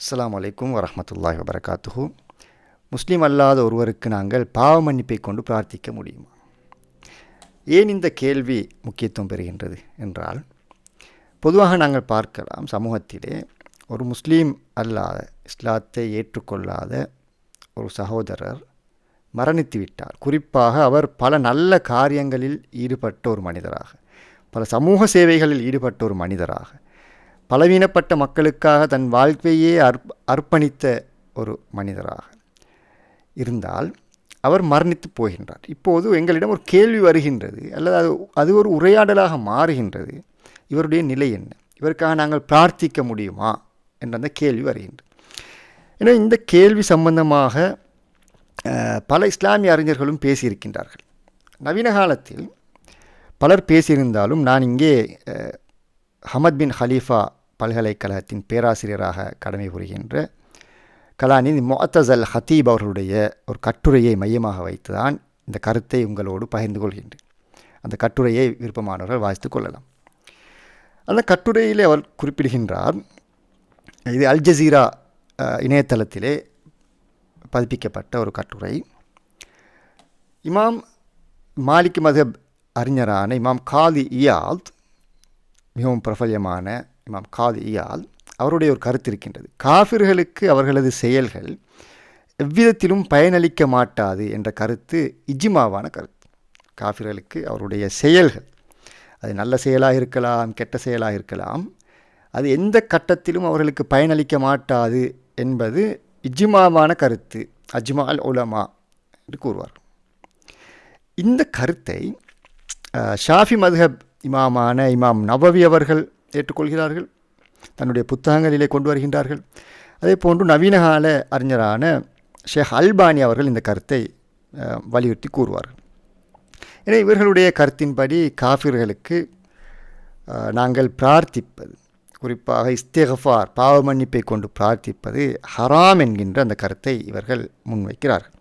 அஸ்லாம் அலைக்கும் வரஹ்மத்துல்லாஹி வபரகாத்துஹு. முஸ்லீம் அல்லாத ஒருவருக்கு நாங்கள் பாவ மன்னிப்பை கொண்டு பிரார்த்திக்க முடியுமா? ஏன் இந்த கேள்வி முக்கியத்துவம் பெறுகின்றது என்றால் பொதுவாக நாங்கள் பார்க்கலாம் சமூகத்திலே ஒரு முஸ்லீம் அல்லாத இஸ்லாத்தை ஏற்றுக்கொள்ளாத ஒரு சகோதரர் மரணித்து விட்டார். குறிப்பாக அவர் பல நல்ல காரியங்களில் ஈடுபட்ட ஒரு மனிதராக பல சமூக சேவைகளில் ஈடுபட்ட ஒரு மனிதராக பலவீனப்பட்ட மக்களுக்காக தன் வாழ்க்கையே அர்ப் அர்ப்பணித்த ஒரு மனிதராக இருந்தால் அவர் மரணித்து போகின்றார். இப்போது எங்களிடம் ஒரு கேள்வி வருகின்றது அல்லது அது அது ஒரு உரையாடலாக மாறுகின்றது. இவருடைய நிலை என்ன? இவருக்காக நாங்கள் பிரார்த்திக்க முடியுமா? என்ற அந்த கேள்வி வருகின்றது. ஏன்னா இந்த கேள்வி சம்பந்தமாக பல இஸ்லாமிய அறிஞர்களும் பேசியிருக்கின்றார்கள். நவீன காலத்தில் பலர் பேசியிருந்தாலும் நான் இங்கே ஹமத் பின் ஹலீஃபா பல்கலைக்கழகத்தின் பேராசிரியராக கடமை புரிகின்ற கலாநிதி அல் ஹத்தீப் அவர்களுடைய ஒரு கட்டுரையை மையமாக வைத்துதான் இந்த கருத்தை உங்களோடு பகிர்ந்து கொள்கின்றேன். அந்த கட்டுரையை விருப்பமானவர்கள் வாசித்து கொள்ளலாம். அந்த கட்டுரையிலே அவர் குறிப்பிடுகின்றார் இது அல் ஜசீரா இணையதளத்திலே பதிப்பிக்கப்பட்ட ஒரு கட்டுரை. இமாம் மாலிக் மதப் அறிஞரான இமாம் காதி இயாத் மிகவும் பிரபல்யமான இமாம் காது இயால் அவருடைய ஒரு கருத்து இருக்கின்றது. காஃபிர்களுக்கு அவர்களது செயல்கள் எவ்விதத்திலும் பயனளிக்க மாட்டாது என்ற கருத்து இஜிமாவான கருத்து. காஃபிர்களுக்கு அவருடைய செயல்கள் அது நல்ல செயலாக இருக்கலாம் கெட்ட செயலாக இருக்கலாம் அது எந்த கட்டத்திலும் அவர்களுக்கு பயனளிக்க மாட்டாது என்பது இஜ்மாவான கருத்து. அஜ்மா அல் உலமா என்று கூறுவார் இந்த கருத்தை ஷாஃபி மதுஹப் இமாமான இமாம் நவவி அவர்கள் ஏற்றுக்கொள்கிறார்கள் தன்னுடைய புத்தகங்களிலே கொண்டு வருகின்றார்கள். அதே போன்று நவீன கால அறிஞரான ஷேக் அல்பானி அவர்கள் இந்த கருத்தை வலியுறுத்தி கூறுவார்கள். எனவே இவர்களுடைய கருத்தின்படி காஃபிர்களுக்கு நாங்கள் பிரார்த்திப்பது குறிப்பாக இஸ்தேகஃபார் பாவ மன்னிப்பை கொண்டு பிரார்த்திப்பது ஹராம் என்கின்ற அந்த கருத்தை இவர்கள் முன்வைக்கிறார்கள்.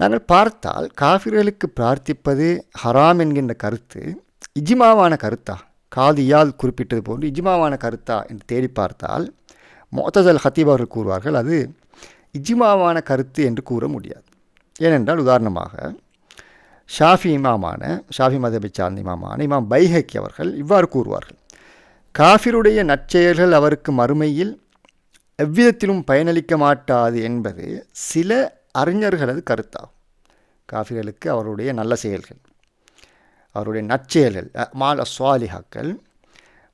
நாங்கள் பார்த்தால் காஃபிர்களுக்கு பிரார்த்திப்பது ஹராம் என்கின்ற கருத்து இஜிமாவான கருத்தா? காதியால் குறிப்பிட்டது போன்று இஜிமாவான கருத்தா என்று தேடி பார்த்தால் மொத்ததல் ஹத்தீப் அவர்கள் கூறுவார்கள் அது இஜிமாவான கருத்து என்று கூற முடியாது. ஏனென்றால் உதாரணமாக ஷாஃபி இமாமான ஷாஃபி மதபை சார்ந்த இமாமான இமாம் பைஹக்கி அவர்கள் இவ்வாறு கூறுவார்கள். காஃபிருடைய நற்செயல்கள் அவருக்கு மறுமையில் எவ்விதத்திலும் பயனளிக்க மாட்டாது என்பது சில அறிஞர்களது கருத்தாகும். காஃபிர்களுக்கு அவருடைய நல்ல செயல்கள் அவருடைய நற்செயல்கள் மால சுவாலிகாக்கள்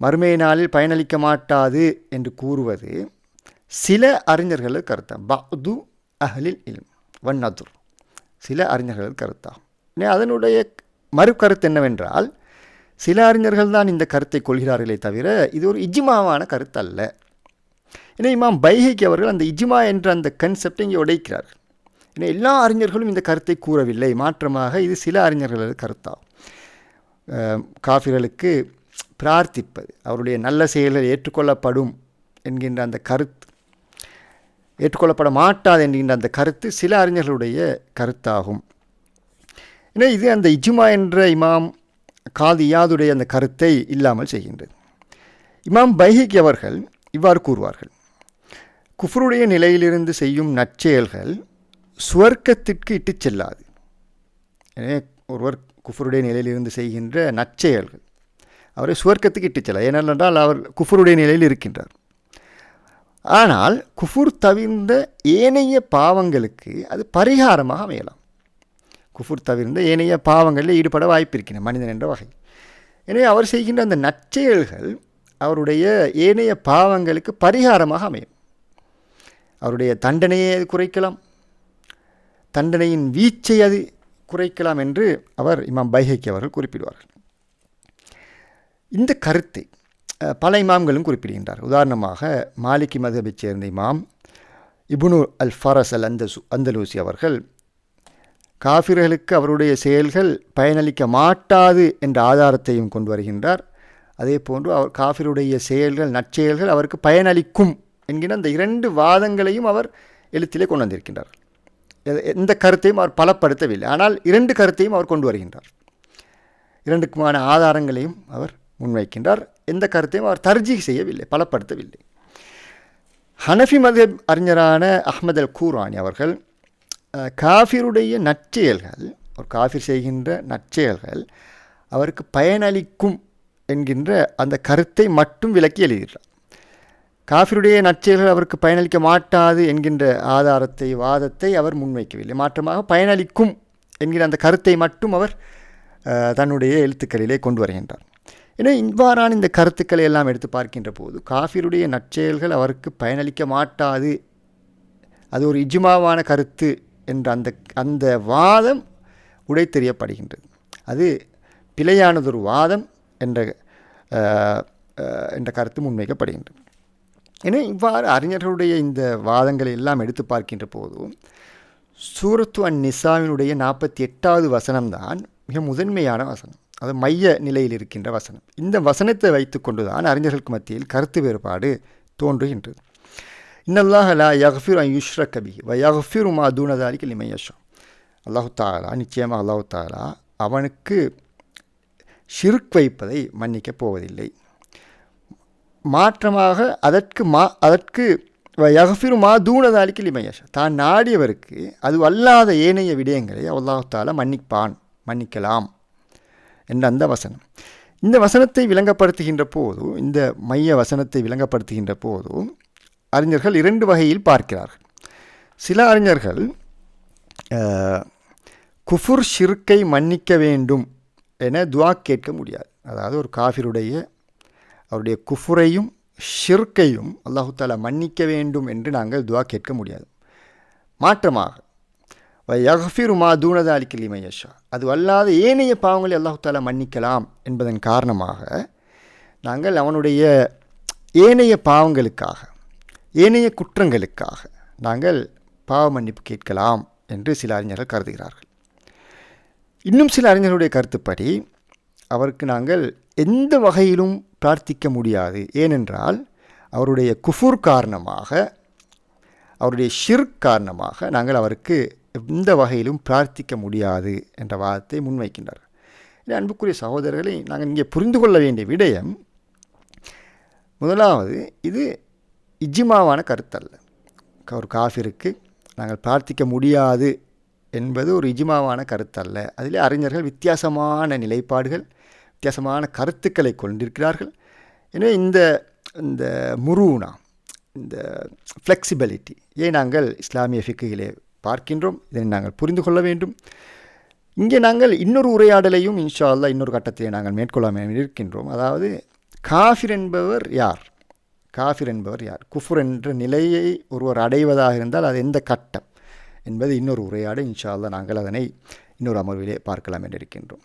மறுமை நாளில் பயனளிக்க மாட்டாது என்று கூறுவது சில அறிஞர்களது கருத்தா பது அஹலில் இல்ம் வன்னதுர் சில அறிஞர்களது கருத்தாகும். அதனுடைய மறு கருத்து என்னவென்றால் சில அறிஞர்கள் தான் இந்த கருத்தை கொள்கிறார்களே தவிர இது ஒரு இஜ்மாவான கருத்து அல்ல ஏன்னா இமாம் பைஹைக்கு அவர்கள் அந்த இஜ்மா என்ற அந்த கன்செப்டை இங்கே உடைக்கிறார்கள். ஏன்னா எல்லா அறிஞர்களும் இந்த கருத்தை கூறவில்லை. மாற்றமாக இது சில அறிஞர்களது கருத்தாகும். காஃபிர்களுக்கு பிரார்த்திப்பது அவருடைய நல்ல செயல்கள் ஏற்றுக்கொள்ளப்படும் என்கின்ற அந்த கருத்து ஏற்றுக்கொள்ளப்பட மாட்டாது என்கின்ற அந்த கருத்து சில அறிஞர்களுடைய கருத்தாகும். ஏன்னா இது அந்த இஜ்மா என்ற இமாம் காதியாதுடைய அந்த கருத்தை இல்லாமல் செய்கின்றது. இமாம் பைஹிக் அவர்கள் இவ்வாறு கூறுவார்கள். குஃப்ருடைய நிலையிலிருந்து செய்யும் நற்செயல்கள் சுவர்க்கத்திற்கு இட்டுச் செல்லாது. எனவே ஒருவர் குஃபருடைய நிலையிலிருந்து செய்கின்ற நற்செயல்கள் அவரை சுவர்க்கத்துக்கு இட்டுச் செல்ல ஏனென்றால் அவர் குஃபருடைய நிலையில் இருக்கின்றார். ஆனால் குஃபுர் தவிர்ந்த ஏனைய பாவங்களுக்கு அது பரிகாரமாக அமையலாம். குஃபுர் தவிர்ந்த ஏனைய பாவங்களில் ஈடுபட வாய்ப்பு இருக்கின்றன மனிதன் என்ற வகை. எனவே அவர் செய்கின்ற அந்த நற்செயல்கள் அவருடைய ஏனைய பாவங்களுக்கு பரிகாரமாக அமையும். அவருடைய தண்டனையை அது குறைக்கலாம். தண்டனையின் வீச்சை அது குறைக்கலாம் என்று அவர் இமாம் பைஹக்கி அவர்கள் குறிப்பிடுவார்கள். இந்த கருத்தை பல இமாம்களும் குறிப்பிடுகின்றார் உதாரணமாக மாலிகி மதபைச் சேர்ந்த இமாம் இபுனு அல் ஃபரஸ் அல் அந்தசு அந்தலூசி அவர்கள் காஃபிர்களுக்கு அவருடைய செயல்கள் பயனளிக்க மாட்டாது என்ற ஆதாரத்தையும் கொண்டு வருகின்றார். அதே போன்று அவர் காஃபிருடைய செயல்கள் நற்செயல்கள் அவருக்கு பயனளிக்கும் என்கிற அந்த இரண்டு வாதங்களையும் அவர் எழுத்திலே கொண்டு வந்திருக்கின்றார் எந்த கருத்தையும் அவர் பலப்படுத்தவில்லை. ஆனால் இரண்டு கருத்தையும் அவர் கொண்டு வருகின்றார். இரண்டுக்குமான ஆதாரங்களையும் அவர் முன்வைக்கின்றார். எந்த கருத்தையும் அவர் தர்ஜி செய்யவில்லை பலப்படுத்தவில்லை. ஹனஃபி மதப் அறிஞரான அஹ்மத் அல் கூரானி அவர்கள் காஃபிருடைய நற்செயல்கள் ஒரு காஃபிர் செய்கின்ற நற்செயல்கள் அவருக்கு பயனளிக்கும் என்கின்ற அந்த கருத்தை மட்டும் விளக்கி எழுதுகிறார் காஃபிருடைய நற்செயல்கள் அவருக்கு பயனளிக்க மாட்டாது என்கின்ற ஆதாரத்தை வாதத்தை அவர் முன்வைக்கவில்லை. மாற்றமாக பயனளிக்கும் என்கிற அந்த கருத்தை மட்டும் அவர் தன்னுடைய எழுத்துக்களிலே கொண்டு வருகின்றார். எனவே இவ்வாறான இந்த கருத்துக்களை எல்லாம் எடுத்து பார்க்கின்ற போது காஃபிருடைய நற்செயல்கள் அவருக்கு பயனளிக்க மாட்டாது. அது ஒரு இஜ்மாவான கருத்து என்ற அந்த அந்த வாதம் உடைத்தெறியப்படுகின்றது. அது பிழையானதொரு வாதம் என்ற என்ற கருத்து முன்வைக்கப்படுகின்றது. என இவ்வாறு அறிஞர்களுடைய இந்த வாதங்களை எல்லாம் எடுத்து பார்க்கின்ற போது சூரத்து அன் நிசாவினுடைய நாற்பத்தி எட்டாவது வசனம்தான் மிக முதன்மையான வசனம். அது மைய நிலையில் இருக்கின்ற வசனம். இந்த வசனத்தை வைத்துக்கொண்டு தான் அறிஞர்களுக்கு மத்தியில் கருத்து வேறுபாடு தோன்றுகின்றது. இன்னல்லாஹ் லா யஃபிர் அன் யுஷ்ர கபி வ யஃபிர் மா தூனதாலிக்கு லிமையஷா அல்லாஹு தாலா நிச்சயமாக அல்லாஹு தாலா அவனுக்கு ஷிர்க் வைப்பதை மன்னிக்கப் போவதில்லை. மாற்றமாக அதற்கு மா அதற்கு யகஃபிரு மா தூணதாலிக்கு லிமையஷா தான் நாடியவருக்கு அது அல்லாத ஏனைய விடயங்களை அல்லாஹால மன்னிப்பான் மன்னிக்கலாம் என்ற அந்த வசனம். இந்த வசனத்தை விளங்கப்படுத்துகின்ற போது இந்த மைய வசனத்தை விளங்கப்படுத்துகின்ற போது அறிஞர்கள் இரண்டு வகையில் பார்க்கிறார்கள். சில அறிஞர்கள் குஃபுர் ஷிர்கை மன்னிக்க வேண்டும் என துவா கேட்க முடியாது. அதாவது ஒரு காஃபிருடைய அவருடைய குஃபுரையும் ஷிர்க்கையும் அல்லாஹு தாலா மன்னிக்க வேண்டும் என்று நாங்கள் துவா கேட்க முடியாது. மாற்றமாக யஃபிரு மா தூனதாலிக்கு யஷா. அது அல்லாத ஏனைய பாவங்களை அல்லாஹு தாலா மன்னிக்கலாம் என்பதன் காரணமாக நாங்கள் அவனுடைய ஏனைய பாவங்களுக்காக ஏனைய குற்றங்களுக்காக நாங்கள் பாவ மன்னிப்பு கேட்கலாம் என்று சில அறிஞர்கள் கருதுகிறார்கள். இன்னும் சில அறிஞர்களுடைய கருத்துப்படி அவருக்கு நாங்கள் எந்த வகையிலும் பிரார்த்திக்க முடியாது. ஏனென்றால் அவருடைய குஃபூர் காரணமாக அவருடைய ஷிர் காரணமாக நாங்கள் அவருக்கு எந்த வகையிலும் பிரார்த்திக்க முடியாது என்ற வாதத்தை முன்வைக்கின்றார். அன்புக்குரிய சகோதரர்களை நாங்கள் இங்கே புரிந்து கொள்ள வேண்டிய விடயம் முதலாவது இது இஜ்ஜிமாவான கருத்தல்ல. ஒரு காஃபிருக்கு நாங்கள் பிரார்த்திக்க முடியாது என்பது ஒரு இஜிமாவான கருத்தல்ல. அதில் அறிஞர்கள் வித்தியாசமான நிலைப்பாடுகள் வித்தியாசமான கருத்துக்களை கொண்டிருக்கிறார்கள். எனவே இந்த இந்த முருனா இந்த ஃப்ளெக்சிபிலிட்டி ஏன் நாங்கள் இஸ்லாமிய ஃபிக்குகளே பார்க்கின்றோம். இதனை நாங்கள் புரிந்து கொள்ள வேண்டும். இங்கே நாங்கள் இன்னொரு உரையாடலையும் இன்ஷா அல்லா இன்னொரு கட்டத்திலே நாங்கள் மேற்கொள்ளாமல் இருக்கின்றோம். அதாவது காஃபிர் என்பவர் யார்? காஃபிர் என்பவர் யார்? குஃபுர் என்ற நிலையை ஒருவர் அடைவதாக இருந்தால் அது எந்த கட்டம்? என்பது இன்னொரு உரையாடு இன்ஷா அல்லா நாங்கள் அதனை இன்னொரு அமர்விலே பார்க்கலாம் என்று இருக்கின்றோம்.